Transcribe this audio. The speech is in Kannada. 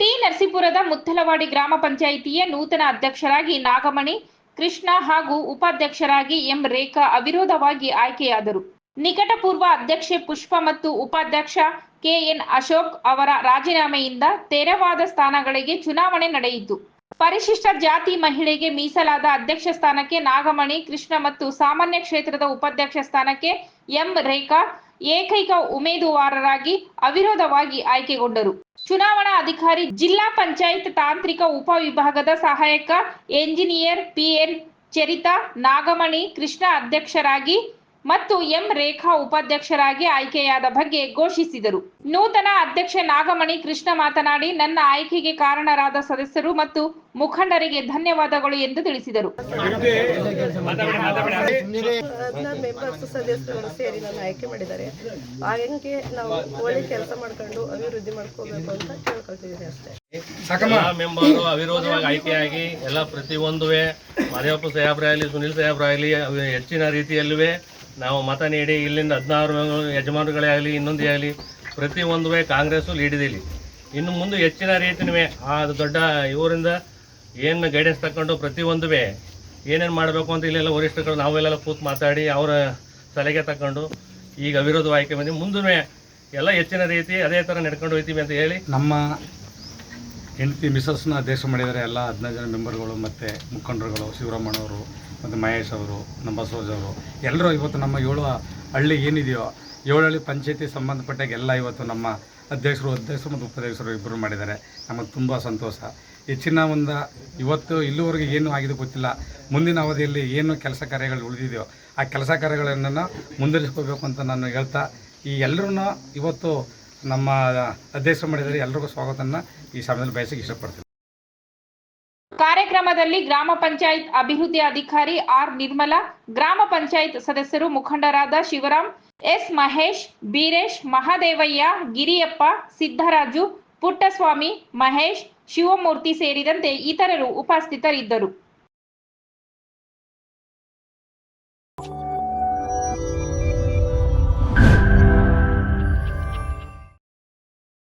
ಟಿ ನರಸೀಪುರದ ಮುತ್ತಲವಾಡಿ ಗ್ರಾಮ ಪಂಚಾಯಿತಿಯ ನೂತನ ಅಧ್ಯಕ್ಷರಾಗಿ ನಾಗಮಣಿ, ಕೃಷ್ಣ ಹಾಗೂ ಉಪಾಧ್ಯಕ್ಷರಾಗಿ ಎಂ ರೇಖಾ ಅವಿರೋಧವಾಗಿ ಆಯ್ಕೆಯಾದರು. ನಿಕಟಪೂರ್ವ ಅಧ್ಯಕ್ಷೆ ಪುಷ್ಪ ಮತ್ತು ಉಪಾಧ್ಯಕ್ಷ ಕೆಎನ್ ಅಶೋಕ್ ಅವರ ರಾಜೀನಾಮೆಯಿಂದ ತೆರವಾದ ಸ್ಥಾನಗಳಿಗೆ ಚುನಾವಣೆ ನಡೆಯಿತು. ಪರಿಶಿಷ್ಟ ಜಾತಿ ಮಹಿಳೆಗೆ ಮೀಸಲಾದ ಅಧ್ಯಕ್ಷ ಸ್ಥಾನಕ್ಕೆ ನಾಗಮಣಿ, ಕೃಷ್ಣ ಮತ್ತು ಸಾಮಾನ್ಯ ಕ್ಷೇತ್ರದ ಉಪಾಧ್ಯಕ್ಷ ಸ್ಥಾನಕ್ಕೆ ಎಂ. ರೇಖಾ, ಏಕೈಕ ಉಮೇದುವಾರರಾಗಿ ಅವಿರೋಧವಾಗಿ ಆಯ್ಕೆಗೊಂಡರು. ಚುನಾವಣಾ ಅಧಿಕಾರಿ, ಜಿಲ್ಲಾ ಪಂಚಾಯತ್ ತಾಂತ್ರಿಕ ಉಪವಿಭಾಗದ ಸಹಾಯಕ, ಎಂಜಿನಿಯರ್ ಪಿಎನ್ ಚರಿತಾ, ನಾಗಮಣಿ, ಕೃಷ್ಣ ಅಧ್ಯಕ್ಷರಾಗಿ ಮತ್ತು ಎಂ ರೇಖಾ ಉಪಾಧ್ಯಕ್ಷರಾಗಿ ಆಯ್ಕೆಯಾದ ಬಗ್ಗೆ ಘೋಷಿಸಿದರು. ನೂತನ ಅಧ್ಯಕ್ಷ ನಾಗಮಣಿ ಕೃಷ್ಣ ಮಾತನಾಡಿ ನನ್ನ ಆಯ್ಕೆಗೆ ಕಾರಣರಾದ ಸದಸ್ಯರು ಮತ್ತು ಮುಖಂಡರಿಗೆ ಧನ್ಯವಾದಗಳು ಎಂದು ತಿಳಿಸಿದರು. ಸದಸ್ಯರು ಸೇರಿ ನನ್ನ ಆಯ್ಕೆ ಮಾಡಿದ್ದಾರೆ. ಹಾಗೆ ನಾವು ಒಳ್ಳೆ ಕೆಲಸ ಮಾಡ್ಕೊಂಡು ಅಭಿವೃದ್ಧಿ ಮಾಡ್ಕೋಬೇಕು ಅಂತ ಕೇಳ್ಕೊಳ್ತಿದ್ದೀನಿ ಅಷ್ಟೇ. ಎಲ್ಲ ಮೆಂಬರು ಅವಿರೋಧವಾಗಿ ಆಯ್ಕೆಯಾಗಿ ಎಲ್ಲ ಪ್ರತಿಯೊಂದುವೆ ಮರಿಯಪ್ಪ ಸಾಹೇಬ್ರೆ ಆಗಲಿ ಸುನಿಲ್ ಸಾಹೇಬ್ರೆ ಆಗಲಿ ಹೆಚ್ಚಿನ ರೀತಿಯಲ್ಲೂ ನಾವು ಮತ ನೀಡಿ ಇಲ್ಲಿಂದ ಹದಿನಾರು ಯಜಮಾನರುಗಳೇ ಆಗಲಿ, ಇನ್ನೊಂದೇ ಆಗಲಿ ಪ್ರತಿಯೊಂದುವೆ ಕಾಂಗ್ರೆಸ್ಸು ಲೀಡಿದಿಲ್ಲಿ ಇನ್ನು ಮುಂದೆ ಹೆಚ್ಚಿನ ರೀತಿನೇ ಆ ದೊಡ್ಡ ಇವರಿಂದ ಏನು ಗೈಡೆನ್ಸ್ ತಗೊಂಡು ಒಂದ್ವೇ ಏನೇನು ಮಾಡಬೇಕು ಅಂತ ಇಲ್ಲೆಲ್ಲ ವರಿಷ್ಠಗಳು ನಾವೆಲ್ಲ ಕೂತು ಮಾತಾಡಿ ಅವರ ಸಲಹೆ ತಗೊಂಡು ಈಗ ಅವಿರೋಧ ಆಯ್ಕೆ ಬಂದು ಮುಂದೂ ಎಲ್ಲ ಹೆಚ್ಚಿನ ರೀತಿ ಅದೇ ಥರ ನಡ್ಕೊಂಡು ಹೋಗ್ತೀವಿ ಅಂತ ಹೇಳಿ ನಮ್ಮ ಹೆಂಡತಿ ಮಿಸಸ್ನ ಅಧ್ಯಕ್ಷ ಮಾಡಿದರೆ ಎಲ್ಲ ಹದಿನೈದು ಜನ ಮೆಂಬರ್ಗಳು ಮತ್ತು ಮುಖಂಡರುಗಳು ಶಿವರಾಮಣ್ಣವರು ಮತ್ತು ಮಹೇಶ್ ಅವರು ನಮ್ಮ ಬಸವರಾಜ್ ಅವರು. ಎಲ್ಲರೂ ಇವತ್ತು ನಮ್ಮ ಏಳು ಹಳ್ಳಿ ಏನಿದೆಯೋ, ಏಳು ಹಳ್ಳಿ ಪಂಚಾಯತಿ ಸಂಬಂಧಪಟ್ಟಾಗ ಎಲ್ಲ ಇವತ್ತು ನಮ್ಮ ಅಧ್ಯಕ್ಷರು ಅಧ್ಯಕ್ಷರು ಮತ್ತು ಉಪಾಧ್ಯಕ್ಷರು ಇಬ್ಬರು ಮಾಡಿದ್ದಾರೆ. ನಮಗೆ ತುಂಬ ಸಂತೋಷ. ಹೆಚ್ಚಿನ ಒಂದು ಇವತ್ತು ಇಲ್ಲಿವರೆಗೆ ಏನು ಆಗಿದೆ ಗೊತ್ತಿಲ್ಲ. ಮುಂದಿನ ಅವಧಿಯಲ್ಲಿ ಏನು ಕೆಲಸ ಕಾರ್ಯಗಳು ಉಳಿದಿದೆಯೋ, ಆ ಕೆಲಸ ಕಾರ್ಯಗಳನ್ನು ಮುಂದುವರಿಸ್ಕೋಬೇಕು ಅಂತ ನಾನು ಹೇಳ್ತಾ, ಈ ಎಲ್ಲರೂ ಇವತ್ತು ನಮ್ಮ ಅಧ್ಯಕ್ಷರು ಮಾಡಿದರೆ ಎಲ್ರಿಗೂ ಸ್ವಾಗತನ ಈ ಸಮಯದಲ್ಲಿ ಬಯಸಕ್ಕೆ ಇಷ್ಟಪಡ್ತೀನಿ. ಕಾರ್ಯಕ್ರಮದಲ್ಲಿ ಗ್ರಾಮ ಪಂಚಾಯತ್ ಅಭಿವೃದ್ಧಿ ಅಧಿಕಾರಿ ಆರ್ ನಿರ್ಮಲಾ, ಗ್ರಾಮ ಪಂಚಾಯತ್ ಸದಸ್ಯರು ಮುಖಂಡರಾದ ಶಿವರಾಮ್, ಎಸ್ ಮಹೇಶ್, ಬೀರೇಶ್, ಮಹಾದೇವಯ್ಯ, ಗಿರಿಯಪ್ಪ ಸಿದ್ದರಾಜು ಪುಟ್ಟಸ್ವಾಮಿ, ಮಹೇಶ್, ಶಿವಮೂರ್ತಿ ಸೇರಿದಂತೆ ಇತರರು ಉಪಸ್ಥಿತರಿದ್ದರು.